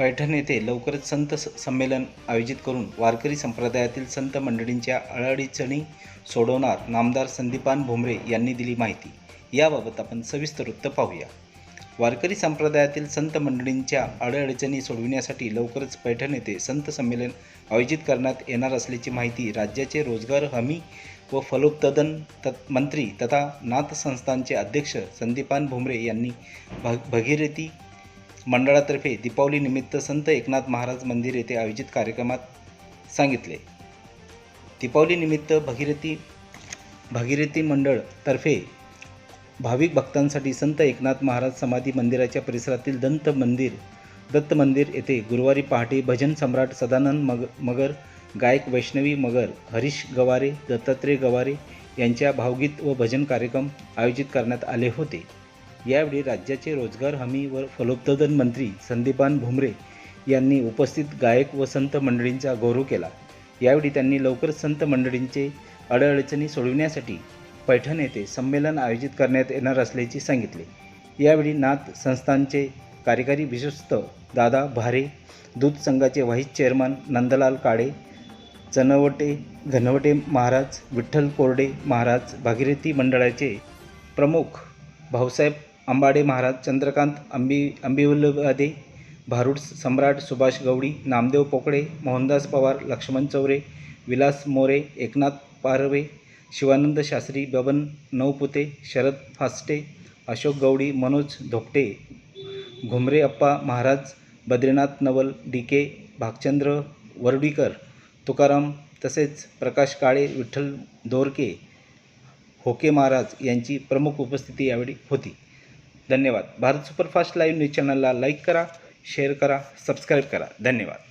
पैठण येथे लवकरच संत स- संमेलन आयोजित करून वारकरी संप्रदायातील संत मंडळींच्या अडअडचणी सोडवणार नामदार संदीपान भुमरे यांनी दिली माहिती. याबाबत आपण सविस्तर वृत्त पाहूया. वारकरी संप्रदायातील संत मंडळींच्या अडअडचणी सोडविण्यासाठी लवकरच पैठण येथे संत संमेलन आयोजित करण्यात येणार असल्याची माहिती राज्याचे रोजगार हमी व फलोत्पादन त मंत्री तथा नाथ संस्थांचे अध्यक्ष संदीपान भुमरे यांनी भग भगीरथी मंडळातर्फे दीपावलीनिमित्त संत एकनाथ महाराज मंदिर येथे आयोजित कार्यक्रमात सांगितले. दीपावलीनिमित्त भगीरथी भगीरथी मंडळतर्फे भाविक भक्तांसाठी संत एकनाथ महाराज समाधी मंदिराच्या परिसरातील दंत मंदिर दत्त मंदिर येथे गुरुवारी पहाटे भजन सम्राट सदानंद मग मगर गायक वैष्णवी मगर हरीश गवारे दत्तात्रय गवारे यांच्या भावगीत व भजन कार्यक्रम आयोजित करण्यात आले होते. यावेळी राज्याचे रोजगार हमी व फलोत्पादन मंत्री संदीपान भुमरे यांनी उपस्थित गायक व संत मंडळींचा गौरव केला. यावेळी त्यांनी लवकरच संत मंडळींचे अडअडचणी सोडविण्यासाठी पैठण येथे संमेलन आयोजित करण्यात येणार असल्याचे सांगितले. यावेळी नाथ संस्थांचे कार्यकारी विश्वस्त दादा भारे दूध संघाचे व्हाईस चेअरमन नंदलाल काळे चनवटे घनवटे महाराज विठ्ठल कोरडे महाराज भागीरथी मंडळाचे प्रमुख भाऊसाहेब अंबाडे महाराज चंद्रकांत अंबी आंबिवलवादे भारूड सम्राट सुभाष गवडी नामदेव पोकळे मोहनदास पवार लक्ष्मण चौरे विलास मोरे एकनाथ पारवे शिवानंद शास्त्री बबन नवपुते शरद फास्टे अशोक गवडी मनोज धोपटे घुमरे अप्पा महाराज बद्रीनाथ नवल डी के भागचंद्र वरडीकर तुकाराम तसेच प्रकाश काळे विठ्ठल दोरके होके महाराज यांची प्रमुख उपस्थिती यावेळी होती. धन्यवाद. भारत सुपरफास्ट लाईव्ह न्यूज चॅनलला लाईक करा शेअर करा सबस्क्राईब करा. धन्यवाद.